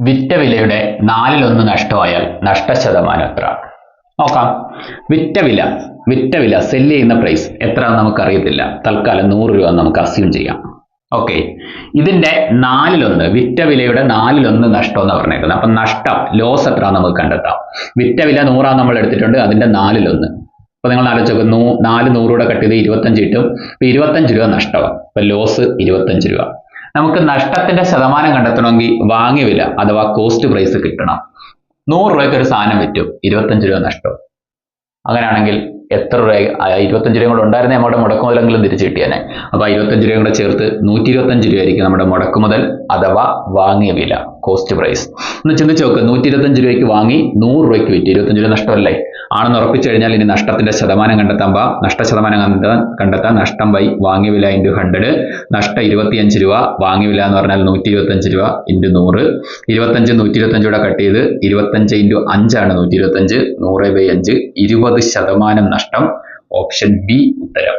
വിറ്റ വിലയുടെ നാലിലൊന്ന് നഷ്ടമായാൽ നഷ്ടശതമാനം എത്ര? നോക്കാം. വിറ്റ വില വിറ്റ വില സെല്ല് ചെയ്യുന്ന പ്രൈസ് എത്ര നമുക്ക് അറിയത്തില്ല തൽക്കാലം നൂറ് രൂപ നമുക്ക് അസ്യൂം ചെയ്യാം. ഓക്കെ ഇതിന്റെ നാലിലൊന്ന് വിറ്റ വിലയുടെ നാലിലൊന്ന് നഷ്ടം എന്ന് പറഞ്ഞേക്കുന്നത്. അപ്പൊ നഷ്ടം ലോസ് എത്ര നമുക്ക് കണ്ടെത്താം. വിറ്റ വില നൂറാ നമ്മൾ എടുത്തിട്ടുണ്ട് അതിന്റെ നാലിലൊന്ന്. അപ്പൊ നിങ്ങൾ ആലോചിച്ചു നൂ നാല് നൂറൂടെ കട്ട് ചെയ്ത് ഇരുപത്തഞ്ച് കിട്ടും. ഇപ്പൊ ഇരുപത്തഞ്ച് രൂപ നഷ്ടമാണ് അപ്പൊ ലോസ് ഇരുപത്തഞ്ച് രൂപ. നമുക്ക് നഷ്ടത്തിന്റെ ശതമാനം കണ്ടെത്തണമെങ്കിൽ വാങ്ങിയ വില അഥവാ കോസ്റ്റ് പ്രൈസ് കിട്ടണം. നൂറ് രൂപയ്ക്ക് ഒരു സാധനം വിറ്റു. ഇരുപത്തഞ്ച് രൂപ നഷ്ടം അങ്ങനെയാണെങ്കിൽ എത്ര രൂപ ഇരുപത്തഞ്ച് രൂപ കൂടെ ഉണ്ടായിരുന്നേ നമ്മുടെ മുടക്കുമുതലെങ്കിലും തിരിച്ചു കിട്ടിയാനെ. അപ്പൊ ആ ഇരുപത്തഞ്ച് രൂപ കൂടെ ചേർത്ത് നൂറ്റി ഇരുപത്തഞ്ച് രൂപയായിരിക്കും നമ്മുടെ മുടക്കുമുതൽ അഥവാ വാങ്ങിയ വില കോസ്റ്റ് പ്രൈസ് എന്ന് ചിന്തിച്ച് നോക്ക് നൂറ്റി ഇരുപത്തഞ്ച് രൂപയ്ക്ക് വാങ്ങി നൂറ് രൂപയ്ക്ക് വിറ്റ്. ഇരുപത്തഞ്ച് രൂപ നഷ്ടമല്ലേ? ആണെന്ന് ഉറപ്പിച്ചു കഴിഞ്ഞാൽ ഇനി നഷ്ടത്തിന്റെ ശതമാനം കണ്ടെത്താൻ പാ നഷ്ട ശതമാനം കണ്ടെത്താൻ കണ്ടെത്താൻ നഷ്ടം വൈ വാങ്ങിയ വില ഇന്റു ഹൺഡ്രഡ് നഷ്ടം ഇരുപത്തിയഞ്ച് രൂപ വാങ്ങിയ വില എന്ന് പറഞ്ഞാൽ നൂറ്റി ഇരുപത്തഞ്ച് രൂപ ഇന്റു നൂറ്. ഇരുപത്തഞ്ച് നൂറ്റി ഇരുപത്തഞ്ച് കൂടെ കട്ട് ചെയ്ത് ഇരുപത്തഞ്ച് ഇന്റു അഞ്ചാണ് നൂറ്റി ഇരുപത്തഞ്ച് നൂറ് ബൈ അഞ്ച് ഇരുപത് ശതമാനം നഷ്ടം. ഓപ്ഷൻ ബി ഉത്തരം.